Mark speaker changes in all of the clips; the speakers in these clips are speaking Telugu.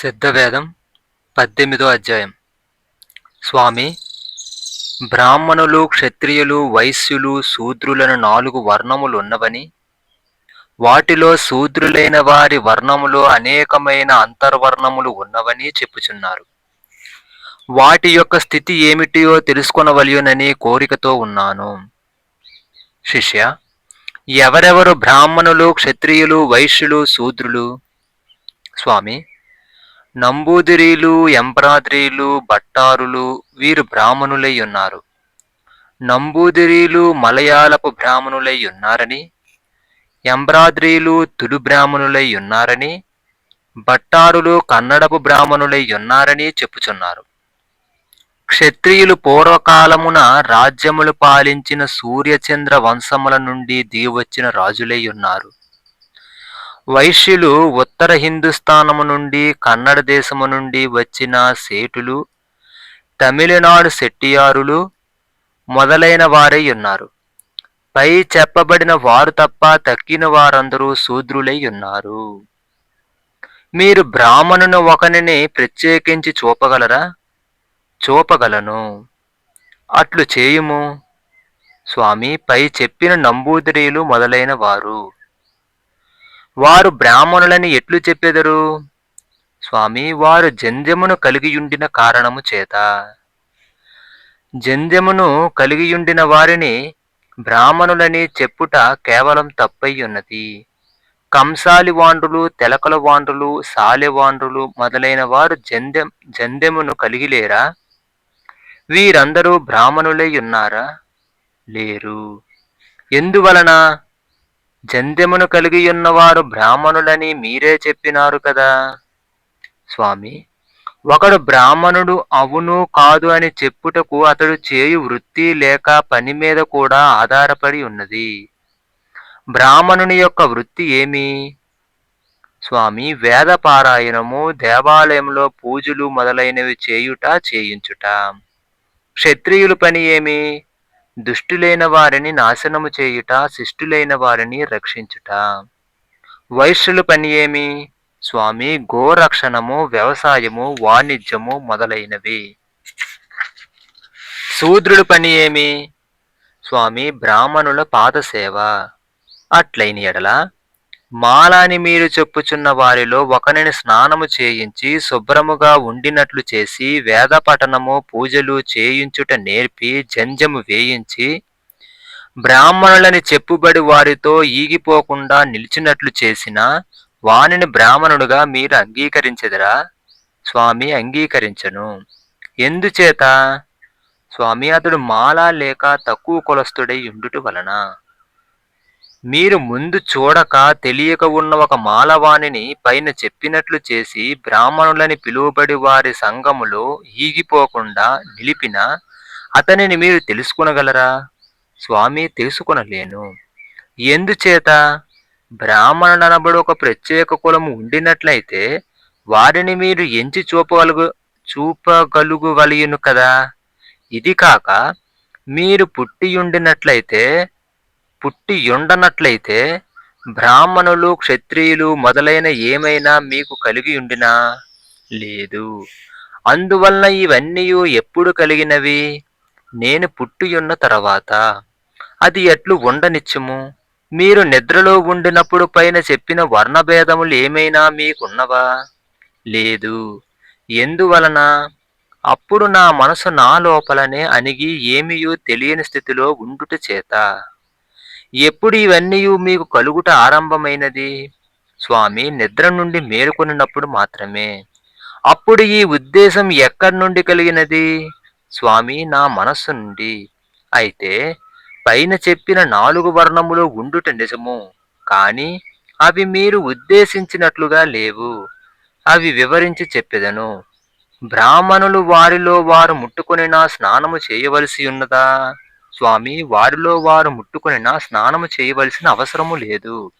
Speaker 1: సిద్ధవేదం పద్దెనిమిదో అధ్యాయం. స్వామి బ్రాహ్మణులు క్షత్రియులు వైశ్యులు శూద్రులను నాలుగు వర్ణములు ఉన్నవని వాటిలో శూద్రులైన వారి వర్ణములో అనేకమైన అంతర్వర్ణములు ఉన్నవని చెప్పుచున్నారు. వాటి యొక్క స్థితి ఏమిటియో తెలుసుకొనవలయునని కోరికతో ఉన్నాను. శిష్య ఎవరెవరు బ్రాహ్మణులు క్షత్రియులు వైశ్యులు శూద్రులు? స్వామి నంబూదిరీలు ఎంబ్రాద్రీలు భట్టారులు వీరు బ్రాహ్మణులై ఉన్నారు నంబూదిరీలు మలయాళపు బ్రాహ్మణులై ఉన్నారని ఎంబ్రాద్రీలు తులు బ్రాహ్మణులై ఉన్నారని భట్టారులు కన్నడపు బ్రాహ్మణులై ఉన్నారని చెప్పుచున్నారు. క్షత్రియులు పూర్వకాలమున రాజ్యములు పాలించిన సూర్యచంద్ర వంశముల నుండి దిగివచ్చిన రాజులై ఉన్నారు వైశ్యులు ఉత్తర హిందుస్థానము నుండి కన్నడ దేశము నుండి వచ్చిన సేటులు తమిళనాడు సెట్టియారులు మొదలైన వారై ఉన్నారు. పై చెప్పబడిన వారు తప్ప తక్కిన వారందరూ శూద్రులై ఉన్నారు. మీరు బ్రాహ్మణుని ఒకనిని ప్రత్యేకించి చూపగలరా? చూపగలను. అట్లు చేయుము? స్వామి పై చెప్పిన నంబూదిరీలు మొదలైన వారు. వారు బ్రాహ్మణులని ఎట్లు చెప్పెదరు? స్వామి వారు జంజమును కలిగియుండిన కారణము చేత. జంజమును కలిగియుండిన వారిని బ్రాహ్మణులని చెప్పుట కేవలం తప్పయ్యున్నది ఉన్నది కంసాలి వాండ్రులు తెలకల వాండ్రులు సాలెవాండ్రులు మొదలైన వారు జంధ్యం జంధ్యమును కలిగిలేరా వీరందరూ బ్రాహ్మణులై ఉన్నారా? లేరు. ఎందువలన? జంధ్యమును కలిగి ఉన్నవారు బ్రాహ్మణులని మీరే చెప్పినారు కదా. స్వామి ఒకడు బ్రాహ్మణుడు అవును కాదు అని చెప్పుటకు అతడు చేయు వృత్తి లేక పని మీద కూడా ఆధారపడి ఉన్నది. బ్రాహ్మణుని యొక్క వృత్తి ఏమి? స్వామి వేద పారాయణము దేవాలయంలో పూజలు మొదలైనవి చేయుట చేయించుట. క్షత్రియుల పని ఏమి? దుష్టులైన వారిని నాశనము చేయుట శిష్టులైన వారిని రక్షించుట. వైశ్యుల పని ఏమి? స్వామి గోరక్షణము వ్యవసాయము వాణిజ్యము మొదలైనవి. శూద్రుల పని ఏమి? స్వామి బ్రాహ్మణుల పాదసేవ. అట్లైన ఎడల మాలాని మీరు చెప్పుచున్న వారిలో ఒకనిని స్నానము చేయించి శుభ్రముగా ఉండినట్లు చేసి వేద పఠనము పూజలు చేయించుట నేర్పి జంజము వేయించి బ్రాహ్మణులని చెప్పుబడి వారితో ఈగిపోకుండా నిలిచినట్లు చేసిన వానిని బ్రాహ్మణుడుగా మీరు అంగీకరించదురా? స్వామి అంగీకరించను. ఎందుచేత? స్వామి అతడు మాల లేక తక్కువ కులస్తుడై ఉండుట వలన. మీరు ముందు చూడక తెలియక ఉన్న ఒక మాలవాణిని పైన చెప్పినట్లు చేసి బ్రాహ్మణులని పిలువబడి వారి సంఘములో ఈగిపోకుండా నిలిపిన అతనిని మీరు తెలుసుకునగలరా? స్వామి తెలుసుకునలేను. ఎందుచేత? బ్రాహ్మణుడనబడు ఒక ప్రత్యేక కులము ఉండినట్లయితే వారిని మీరు ఎంచి చూపగలుగు చూపగలుగువలయును కదా? ఇది కాక మీరు పుట్టియుండినట్లయితే పుట్టి ఉండనట్లయితే బ్రాహ్మణులు క్షత్రియులు మొదలైన ఏమైనా మీకు కలిగి ఉండినా? లేదు. అందువలన ఇవన్నీ ఎప్పుడు కలిగినవి? నేను పుట్టియున్న తర్వాత. అది ఎట్లు ఉండనిచ్చము? మీరు నిద్రలో ఉండినప్పుడు పైన చెప్పిన వర్ణభేదములు ఏమైనా మీకున్నవా? లేదు. ఎందువలన? అప్పుడు నా మనసు నా లోపలనే అణిగి ఏమియో తెలియని స్థితిలో ఉండుట చేత. ఎప్పుడు ఇవన్నీ మీకు కలుగుట ఆరంభమైనది? స్వామి నిద్ర నుండి మేలుకొనినప్పుడు మాత్రమే. అప్పుడు ఈ ఉద్దేశం ఎక్కడి నుండి కలిగినది? స్వామి నా మనస్సు నుండి. అయితే పైన చెప్పిన నాలుగు వర్ణములు ఉండుట నిజము. కానీ అవి మీరు ఉద్దేశించినట్లుగా లేవు. అవి వివరించి చెప్పెదను. బ్రాహ్మణులు వారిలో వారు ముట్టుకొనినా స్నానము చేయవలసి ఉన్నదా? స్వామి వారిలో వారు ముట్టుకొనినా స్నానము చేయవలసిన అవసరము లేదు.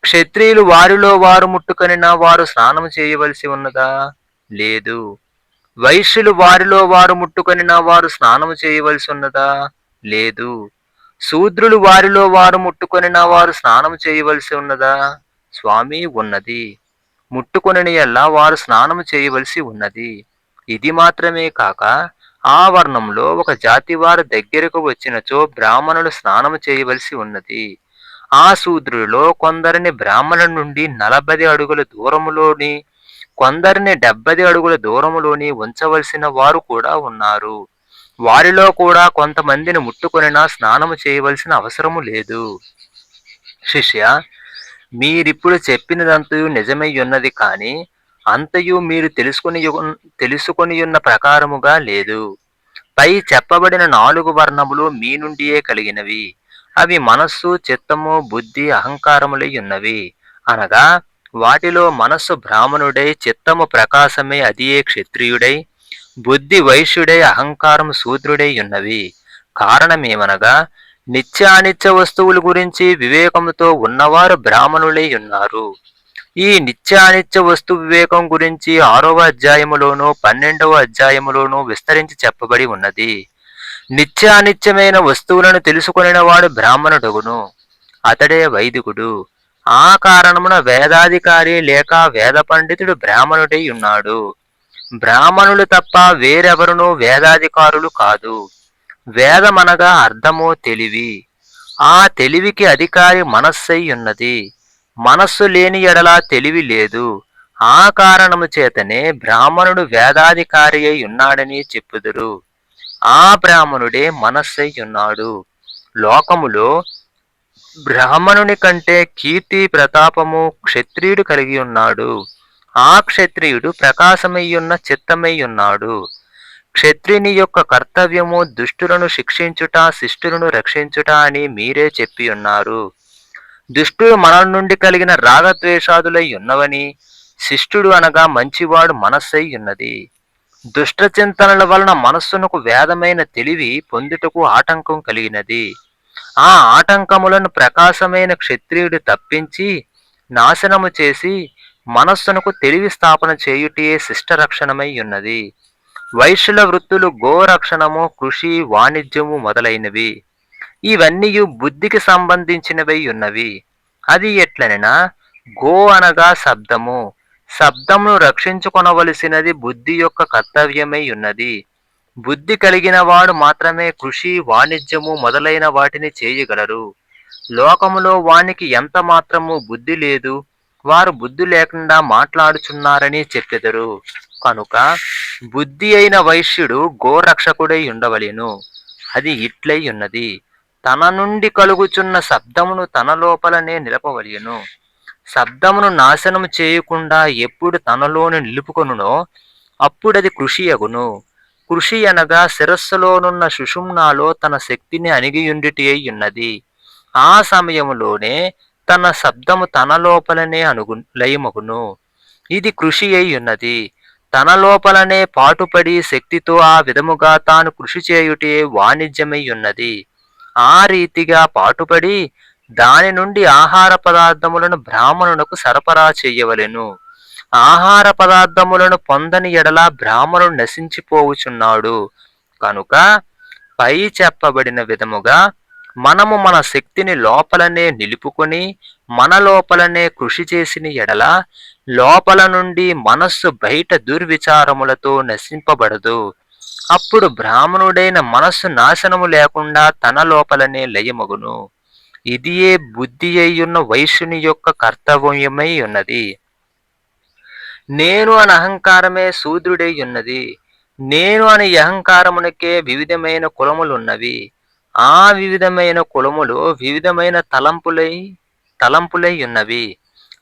Speaker 1: క్షత్రియులు వారిలో వారు ముట్టుకొనినా వారు స్నానము చేయవలసి ఉన్నదా? లేదు. వైశ్యులు వారిలో వారు ముట్టుకొనినా వారు స్నానము చేయవలసి ఉన్నదా? లేదు. శూద్రులు వారిలో వారు ముట్టుకొనినా వారు స్నానము చేయవలసి ఉన్నదా? స్వామి ఉన్నది. ముట్టుకొనిన ఎల్లా వారు స్నానము చేయవలసి ఉన్నది. ఇది మాత్రమే కాక ఆ వర్ణంలో ఒక జాతి వారు దగ్గరకు వచ్చినచో బ్రాహ్మణులు స్నానము చేయవలసి ఉన్నది. ఆ శూద్రులలో కొందరిని బ్రాహ్మణుల నుండి నలభై అడుగుల దూరములోని కొందరిని డెబ్బది అడుగుల దూరములోని ఉంచవలసిన వారు కూడా ఉన్నారు. వారిలో కూడా కొంతమందిని ముట్టుకొనినా స్నానము చేయవలసిన అవసరము లేదు. శిష్య మీరిప్పుడు చెప్పినదంతయు నిజమై ఉన్నది కానీ అంతయు మీరు తెలుసుకొని తెలుసుకొని ఉన్న ప్రకారముగా లేదు. పై చెప్పబడిన నాలుగు వర్ణములు మీ నుండియే కలిగినవి. అవి మనస్సు చిత్తము బుద్ధి అహంకారములై ఉన్నవి. అనగా వాటిలో మనస్సు బ్రాహ్మణుడై చిత్తము ప్రకాశమే అదియే క్షత్రియుడై బుద్ధి వైశ్యుడై అహంకారం శూద్రుడై ఉన్నవి. కారణమేమనగా నిత్యానిత్య వస్తువుల గురించి వివేకముతో ఉన్నవారు బ్రాహ్మణులై ఉన్నారు. ఈ నిత్యానిత్య వస్తు వివేకం గురించి ఆరవ అధ్యాయములోను పన్నెండవ అధ్యాయములోనూ విస్తరించి చెప్పబడి ఉన్నది. నిత్యానిత్యమైన వస్తువులను తెలుసుకొనిన వాడు బ్రాహ్మణుడుగును. అతడే వైదికుడు. ఆ కారణమున వేదాధికారి లేక వేద పండితుడు బ్రాహ్మణుడై ఉన్నాడు. బ్రాహ్మణులు తప్ప వేరెవరునూ వేదాధికారులు కాదు. వేదమనగా అర్థమో తెలివి. ఆ తెలివికి అధికారి మనస్సై ఉన్నది. మనస్సు లేని ఎడల తెలివి లేదు. ఆ కారణము చేతనే బ్రాహ్మణుడు వేదాధికారి అయి ఉన్నాడని చెప్పుదురు. ఆ బ్రాహ్మణుడే మనస్సై ఉన్నాడు. లోకములో బ్రాహ్మణుని కంటే కీర్తి ప్రతాపము క్షత్రియుడు కలిగి ఉన్నాడు. ఆ క్షత్రియుడు ప్రకాశమయ్యున్న చిత్తమయ్యున్నాడు క్షత్రిని యొక్క కర్తవ్యము దుష్టులను శిక్షించుట శిష్టులను రక్షించుట అని మీరే చెప్పి ఉన్నారు. దుష్టుడు మన నుండి కలిగిన రాగద్వేషాదులై ఉన్నవని శిష్టుడు అనగా మంచివాడు మనస్సై ఉన్నది. దుష్ట చింతనల వలన మనస్సునకు వేదమైన తెలివి పొందుటకు ఆటంకం కలిగినది. ఆ ఆటంకములను ప్రకాశమైన క్షత్రియుడు తప్పించి నాశనము చేసి మనస్సునకు తెలివి స్థాపన చేయుటియే శిష్టరక్షణమై ఉన్నది. వైశ్యుల వృత్తులు గోరక్షణము కృషి వాణిజ్యము మొదలైనవి. ఇవన్నీ బుద్ధికి సంబంధించినవై ఉన్నవి. అది ఎట్లనైనా? గో అనగా శబ్దము. శబ్దమును రక్షించుకొనవలసినది బుద్ధి యొక్క కర్తవ్యమై ఉన్నది. బుద్ధి కలిగిన వాడు మాత్రమే కృషి వాణిజ్యము మొదలైన వాటిని చేయగలరు. లోకములో వానికి ఎంత మాత్రము బుద్ధి లేదు వారు బుద్ధి లేకుండా మాట్లాడుచున్నారని చెప్పెదరు. కనుక బుద్ధి అయిన వైశ్యుడు గోరక్షకుడై ఉండవలెను. అది ఇట్లై ఉన్నది. తన నుండి కలుగుచున్న శబ్దమును తన లోపలనే నిలపవలెను శబ్దమును నాశనం చేయకుండా ఎప్పుడు తనలోని నిలుపుకొనునో అప్పుడది కృషి అగును కృషి అనగా శిరస్సులోనున్న సుషుమ్నాలో తన శక్తిని అణిగియుండిటి ఉన్నది ఆ సమయములోనే తన శబ్దము తన లోపలనే అనుగు లయమగును. ఇది కృషి అయి ఉన్నది తన లోపలనే పాటుపడి శక్తితో ఆ విధముగా తాను కృషి చేయుటే వాణిజ్యమై ఉన్నది ఆ రీతిగా పాటుపడి దాని నుండి ఆహార పదార్థములను బ్రాహ్మణునకు సరఫరా చేయవలెను. ఆహార పదార్థములను పొందని ఎడల బ్రాహ్మణుడు నశించిపోవుచున్నాడు. కనుక పై చెప్పబడిన విధముగా మనము మన శక్తిని లోపలనే నిలుపుకొని మన లోపలనే కృషి చేసిన ఎడల లోపల నుండి మనస్సు బయట దుర్విచారములతో నశింపబడదు. అప్పుడు బ్రాహ్మణుడైన మనస్సు నాశనము లేకుండా తన లోపలనే లయమగును. ఇదియే బుద్ధి అయ్యున్న వైశ్యుని యొక్క కర్తవ్యమై ఉన్నది. నేను అని అహంకారమే శూద్రుడై ఉన్నది. నేను అని అహంకారమునకే వివిధమైన కులములున్నవి. ఆ వివిధమైన కులములు వివిధమైన తలంపులై తలంపులై ఉన్నవి.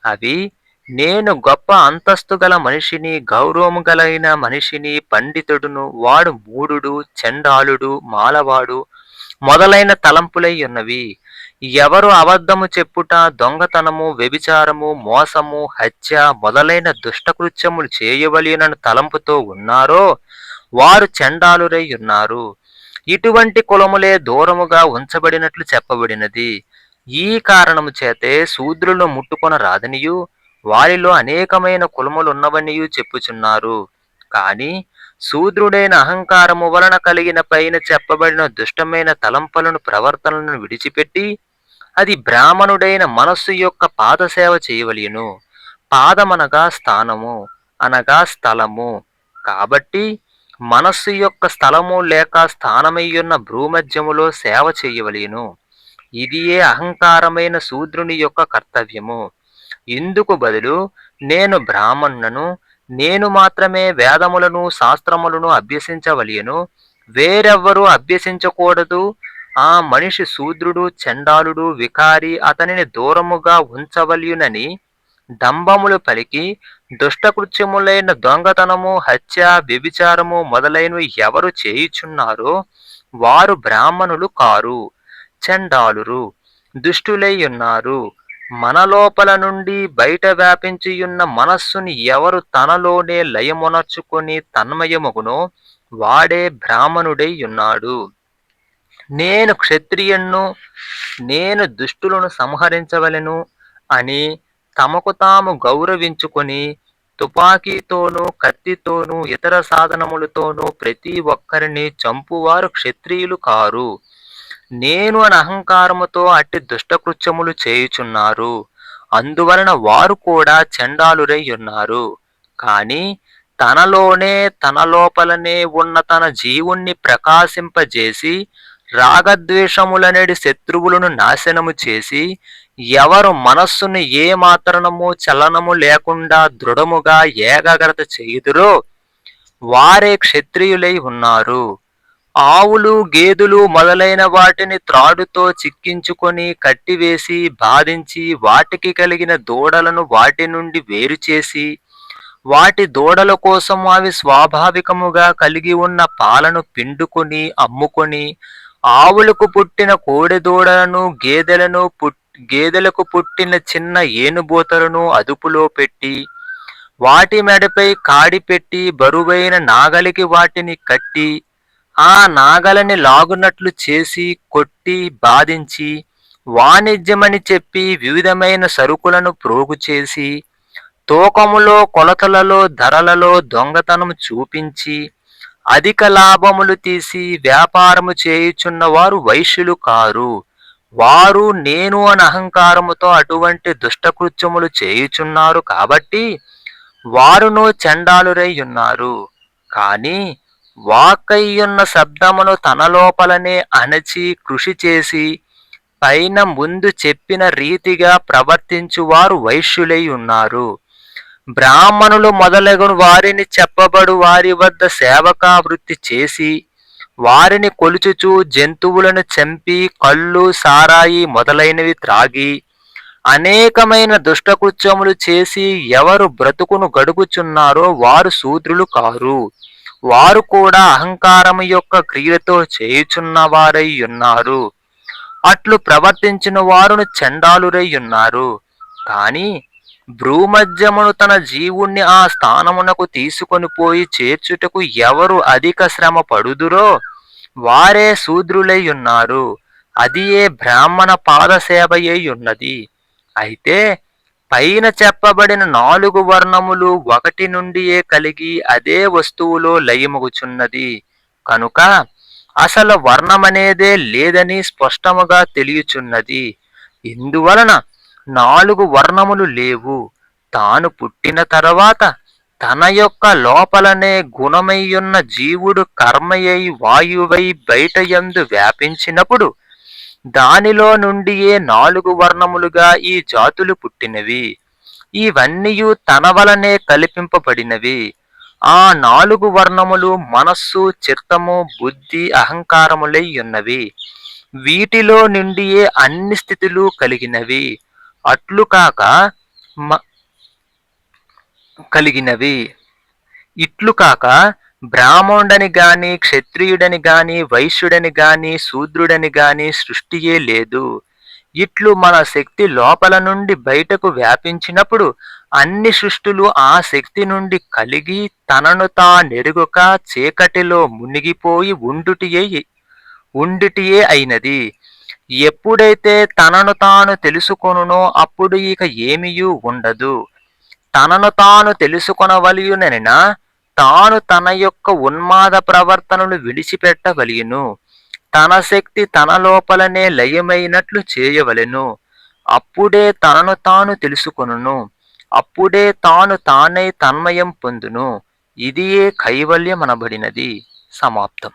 Speaker 1: అవి నేను గొప్ప అంతస్తు గల మనిషిని గౌరవము గలైన మనిషిని పండితుడును వాడు మూడుడు చండాలుడు మాలవాడు మొదలైన తలంపులై ఉన్నవి. ఎవరు అబద్ధము చెప్పుట దొంగతనము వ్యభిచారము మోసము హత్య మొదలైన దుష్టకృత్యములు చేయవలెనని తలంపుతో ఉన్నారో వారు చండాలురై ఉన్నారు. ఇటువంటి కులములే దూరముగా ఉంచబడినట్లు చెప్పబడినది. ఈ కారణము చేతే శూద్రులను ముట్టుకొన రాదనియు వారిలో అనేకమైన కులములున్నవనియూ చెప్పుచున్నారు. కాని శూద్రుడైన అహంకారము వలన కలిగిన పైన చెప్పబడిన దుష్టమైన తలంపలను ప్రవర్తనలను విడిచిపెట్టి అది బ్రాహ్మణుడైన మనస్సు యొక్క పాదసేవ చేయవలెను పాదమనగా స్థానము అనగా స్థలము. కాబట్టి మనస్సు యొక్క స్థలము లేక స్థానమయ్యున్న భూమధ్యములో సేవ చేయవలేను ఇదియే అహంకారమైన శూద్రుని యొక్క కర్తవ్యము. ఇందుకు బదులు నేను బ్రాహ్మణులను నేను మాత్రమే వేదములను శాస్త్రములను అభ్యసించవలియను వేరెవ్వరూ అభ్యసించకూడదు. ఆ మనిషి శూద్రుడు చండాలుడు వికారి అతనిని దూరముగా ఉంచవలయునని దంభములు పలికి దుష్టకృత్యములైన దొంగతనము హత్య వ్యభిచారము మొదలైనవి ఎవరు చేయుచున్నారో వారు బ్రాహ్మణులు కారు చండాలురు దుష్టులై ఉన్నారు. మన లోపల నుండి బయట వ్యాపించియున్న మనస్సుని ఎవరు తనలోనే లయమునర్చుకొని తన్మయముగునో వాడే బ్రాహ్మణుడై ఉన్నాడు. నేను క్షత్రియుణ్ణు నేను దుష్టులను సంహరించవలెను అని తమకు తాము గౌరవించుకొని తుపాకీతోనూ కత్తితోనూ ఇతర సాధనములతోనూ ప్రతి ఒక్కరిని చంపువారు క్షత్రియులు కారు. నేను అని అహంకారముతో అట్టి దుష్టకృత్యములు చేయుచున్నారు. అందువలన వారు కూడా చండాలురై ఉన్నారు. కాని తనలోనే తన లోపలనే ఉన్న తన జీవుణ్ణి ప్రకాశింపజేసి రాగద్వేషములనేటి శత్రువులను నాశనము చేసి ఎవరు మనస్సును ఏ మాత్రనము చలనము లేకుండా దృఢముగా ఏకాగ్రత చేయుదురో వారే క్షత్రియులై ఉన్నారు. ఆవులు గేదెలు మొదలైన వాటిని త్రాడుతో చిక్కించుకొని కట్టివేసి బాధించి వాటికి కలిగిన దూడలను వాటి నుండి వేరు చేసి వాటి దూడల కోసం అవి స్వాభావికముగా కలిగి ఉన్న పాలను పిండుకొని అమ్ముకొని ఆవులకు పుట్టిన కోడి దూడలను గేదెలను పుట్ గేదెలకు పుట్టిన చిన్న ఏనుబూతలను అదుపులో పెట్టి వాటి మెడపై కాడి పెట్టి బరువైన నాగలికి వాటిని కట్టి ఆ నాగలని లాగునట్లు చేసి కొట్టి బాధించి వాణిజ్యమని చెప్పి వివిధమైన సరుకులను ప్రోగు చేసి తూకములో కొలతలలో ధరలలో దొంగతనం చూపించి అధిక లాభములు తీసి వ్యాపారము చేయుచున్న వారు వైశ్యులు కారు. వారు నేను అని అహంకారముతో అటువంటి దుష్టకృత్యములు చేయుచున్నారు కాబట్టి వారును చండాలురై ఉన్నారు. కానీ వాక్కయ్యున్న శబ్దమును తన లోపలనే అణచి కృషి చేసి పైన ముందు చెప్పిన రీతిగా ప్రవర్తించువారు వైశ్యులై ఉన్నారు. బ్రాహ్మణులు మొదలగు వారిని చెప్పబడు వారి వద్ద సేవకా వృత్తి చేసి వారిని కొలుచుచు జంతువులను చంపి కళ్ళు సారాయి మొదలైనవి త్రాగి అనేకమైన దుష్టకృత్యములు చేసి ఎవరు బ్రతుకును గడుగుచున్నారో వారు శూద్రులు కారు. వారు కూడా అహంకారము యొక్క క్రియలతో చేయుచున్న వారై ఉన్నారు. అట్లు ప్రవర్తించిన వారును చండాలురై ఉన్నారు. కాని భ్రూమధ్యమును తన జీవుణ్ణి ఆ స్థానమునకు తీసుకొని పోయి చేర్చుటకు ఎవరు అధిక శ్రమ పడుదురో వారే శూద్రులై ఉన్నారు. అది ఏ బ్రాహ్మణ పాదసేవయ్యున్నది ఉన్నది. అయితే పైన చెప్పబడిన నాలుగు వర్ణములు ఒకటి నుండియే కలిగి అదే వస్తువులో లయమగుచున్నది. కనుక అసలు వర్ణమనేదే లేదని స్పష్టముగా తెలియచున్నది. ఇందువలన నాలుగు వర్ణములు లేవు. తాను పుట్టిన తర్వాత తన యొక్క లోపలనే గుణమయ్యున్న జీవుడు కర్మయ్యై వాయువై బయటయందు వ్యాపించినప్పుడు దానిలో నుండియే నాలుగు వర్ణములుగా ఈ జాతులు పుట్టినవి. ఇవన్నీయు తన వలనే కల్పింపబడినవి. ఆ నాలుగు వర్ణములు మనస్సు చిత్తము బుద్ధి అహంకారములై ఉన్నవి. వీటిలో నుండియే అన్ని స్థితులు కలిగినవి. అట్లు కాక మ- కలిగినవి. ఇట్లు కాక బ్రాహ్మణుడని గాని క్షత్రియుడని గాని వైశ్యుడని గాని శూద్రుడని గాని సృష్టియే లేదు. ఇట్లు మన శక్తి లోపల నుండి బయటకు వ్యాపించినప్పుడు అన్ని సృష్టులు ఆ శక్తి నుండి కలిగి తనను తా నెరుగుక చీకటిలో మునిగిపోయి ఉండుటియే ఉండుటియే అయినది. ఎప్పుడైతే తనను తాను తెలుసుకొనునో అప్పుడు ఇక ఏమీ ఉండదు. తనను తాను తెలుసుకొనవలయునైనా తాను తన యొక్క ఉన్మాద ప్రవర్తనను విడిచిపెట్టవలయును తన శక్తి తన లోపలనే లయమైనట్లు చేయవలెను. అప్పుడే తనను తాను తెలుసుకొనును. అప్పుడే తాను తానై తన్మయం పొందును. ఇదియే కైవల్యమనబడినది. సమాప్తం.